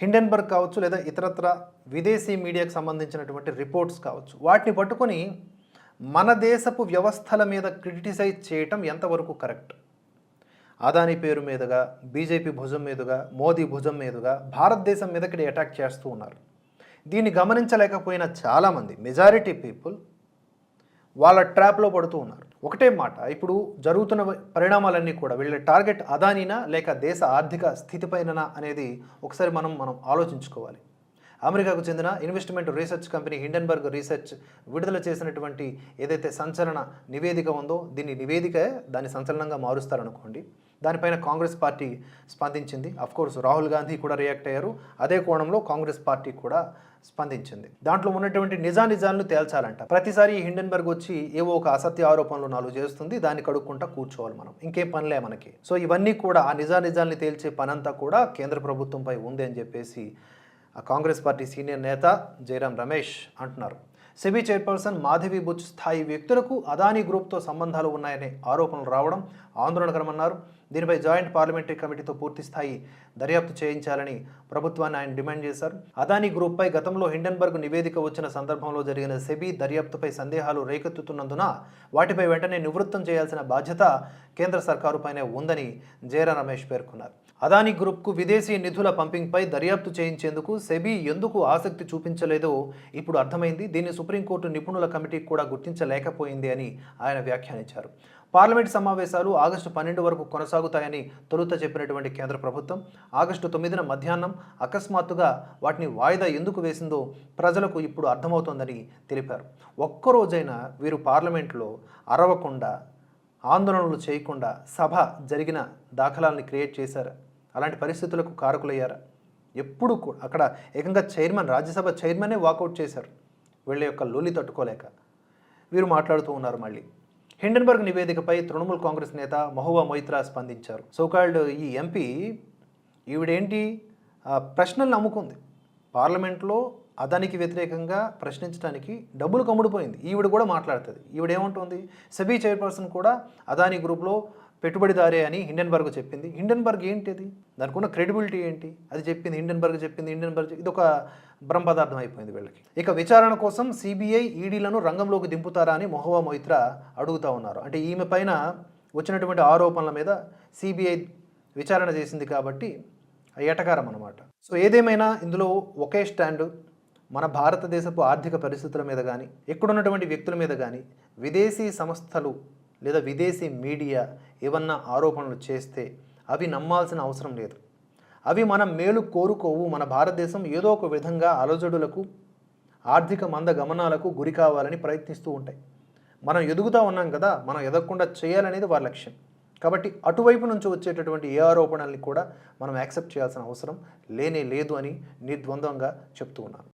Hindenburg కావచ్చు లేదా ఇతరత్ర విదేశీ మీడియాకు సంబంధించినటువంటి రిపోర్ట్స్ కావచ్చు. వాటిని పట్టుకొని మన దేశపు వ్యవస్థల మీద క్రిటిసైజ్ చేయటం ఎంతవరకు కరెక్ట్? అదాని పేరు మీదుగా బీజేపీ భుజం మీదుగా మోదీ భుజం మీదుగా భారతదేశం మీదకి అటాక్ చేస్తూ ఉన్నారు. దీన్ని గమనించలేకపోయిన చాలామంది మెజారిటీ పీపుల్ వాళ్ళ ట్రాప్లో పడుతూ ఉన్నారు. ఒకటే మాట ఇప్పుడు జరుగుతున్న పరిణామాలన్నీ కూడా వీళ్ళ టార్గెట్ అదానినా లేక దేశ ఆర్థిక స్థితిపైననా అనేది ఒకసారి మనం మనం ఆలోచించుకోవాలి. అమెరికాకు చెందిన investment research company Hindenburg research విడుదల చేసినటువంటి ఏదైతే సంచలన నివేదిక ఉందో దీన్ని నివేదిక దాన్ని సంచలనంగా మారుస్తారనుకోండి. దానిపైన కాంగ్రెస్ పార్టీ స్పందించింది. అఫ్కోర్స్ రాహుల్ గాంధీ కూడా రియాక్ట్ అయ్యారు. అదే కోణంలో కాంగ్రెస్ పార్టీ కూడా స్పందించింది. దాంట్లో ఉన్నటువంటి నిజానిజాలను తేల్చాలంట. ప్రతిసారి ఈ హిండెన్బర్గ్ వచ్చి ఏవో ఒక అసత్య ఆరోపణలు నాలుగు చేస్తుంది. దాన్ని కడుక్కుంటా కూర్చోవాలి మనం. ఇంకే పనిలే మనకి. సో ఇవన్నీ కూడా ఆ నిజానిజాల్ని తేల్చే పనంతా కూడా కేంద్ర ప్రభుత్వంపై ఉంది అని చెప్పేసి ఆ కాంగ్రెస్ పార్టీ సీనియర్ నేత జయరాం రమేష్ అంటున్నారు. సెబీ చైర్పర్సన్ మాధవి బుచ్ స్థాయి వ్యక్తులకు అదానీ గ్రూప్తో సంబంధాలు ఉన్నాయనే ఆరోపణలు రావడం ఆందోళనకరమన్నారు. దీనిపై జాయింట్ పార్లమెంటరీ కమిటీతో పూర్తి స్థాయి దర్యాప్తు చేయించాలని ప్రభుత్వాన్ని ఆయన డిమాండ్ చేశారు. అదానీ గ్రూప్పై గతంలో హిండన్బర్గ్ నివేదిక వచ్చిన సందర్భంలో జరిగిన సెబీ దర్యాప్తుపై సందేహాలు రేకెత్తుతున్నందున వాటిపై వెంటనే నివృత్తం చేయాల్సిన బాధ్యత కేంద్ర సర్కారుపైనే ఉందని జయరా రమేష్ పేర్కొన్నారు. అదానీ గ్రూప్కు విదేశీ నిధుల పంపింగ్పై దర్యాప్తు చేయించేందుకు సెబీ ఎందుకు ఆసక్తి చూపించలేదో ఇప్పుడు అర్థమైంది. దీన్ని సుప్రీంకోర్టు నిపుణుల కమిటీ కూడా గుర్తించలేకపోయింది అని ఆయన వ్యాఖ్యానించారు. పార్లమెంట్ సమావేశాలు ఆగస్టు పన్నెండు వరకు కొనసాగుతాయని తొలుత చెప్పినటువంటి కేంద్ర ప్రభుత్వం ఆగస్టు తొమ్మిదిన మధ్యాహ్నం అకస్మాత్తుగా వాటిని వాయిదా ఎందుకు వేసిందో ప్రజలకు ఇప్పుడు అర్థమవుతోందని తెలిపారు. ఒక్కరోజైనా వీరు పార్లమెంట్లో అరవకుండా ఆందోళనలు చేయకుండా సభ జరిగిన దాఖలాల్ని క్రియేట్ చేశారు. అలాంటి పరిస్థితులకు కారకులయ్యారు. ఎప్పుడు కూడా అక్కడ ఏకంగా చైర్మన్ రాజ్యసభ చైర్మనే వాకౌట్ చేశారు. వీళ్ళ యొక్క లొలి తట్టుకోలేక. వీరు మాట్లాడుతూ ఉన్నారు మళ్ళీ. హిండన్బర్గ్ నివేదికపై తృణమూల్ కాంగ్రెస్ నేత మహువా మొయిత్రా స్పందించారు. సోకాల్డ్ ఈ ఎంపీ ఈవిడేంటి? ప్రశ్నలు నమ్ముకుంది. పార్లమెంట్లో అదానికి వ్యతిరేకంగా ప్రశ్నించడానికి డబ్బులు కమ్ముడిపోయింది. ఈవిడ కూడా మాట్లాడుతుంది. ఈవిడేమంటుంది? సెబీ చైర్పర్సన్ కూడా అదాని గ్రూప్లో పెట్టుబడిదారే అని హిండెన్బర్గ్ చెప్పింది. హిండెన్బర్గ్ ఏంటి అది దానికి ఉన్న క్రెడిబిలిటీ ఏంటి? అది చెప్పింది హిండెన్బర్గ్ చెప్పింది హిండెన్బర్గ్ ఇది ఒక బ్రహ్మపదార్థం అయిపోయింది వీళ్ళకి. ఇక విచారణ కోసం సిబిఐ ఈడీలను రంగంలోకి దింపుతారా అని మొహవా మొయిత్రా అడుగుతా ఉన్నారు. అంటే ఈమె పైన వచ్చినటువంటి ఆరోపణల మీద సిబిఐ విచారణ చేసింది కాబట్టి ఎటకారం అనమాట సో ఏదేమైనా ఇందులో ఒకే స్టాండ్ మన భారతదేశపు ఆర్థిక పరిస్థితుల మీద కానీ ఎక్కడున్నటువంటి వ్యక్తుల మీద కానీ విదేశీ సంస్థలు లేదా విదేశీ మీడియా ఏమన్నా ఆరోపణలు చేస్తే అవి నమ్మాల్సిన అవసరం లేదు. అవి మనం మేలు కోరుకోవు. మన భారతదేశం ఏదో ఒక విధంగా అలజడులకు ఆర్థిక మంద గమనాలకు గురి కావాలని ప్రయత్నిస్తూ ఉంటాయి. మనం ఎదుగుతూ ఉన్నాం కదా మనం ఎదగకుండా చేయాలనేది వారి లక్ష్యం. కాబట్టి అటువైపు నుంచి వచ్చేటటువంటి ఏ ఆరోపణల్ని కూడా మనం యాక్సెప్ట్ చేయాల్సిన అవసరం లేనే లేదు అని నిర్ద్వంద్వంగా చెప్తూ ఉన్నాను.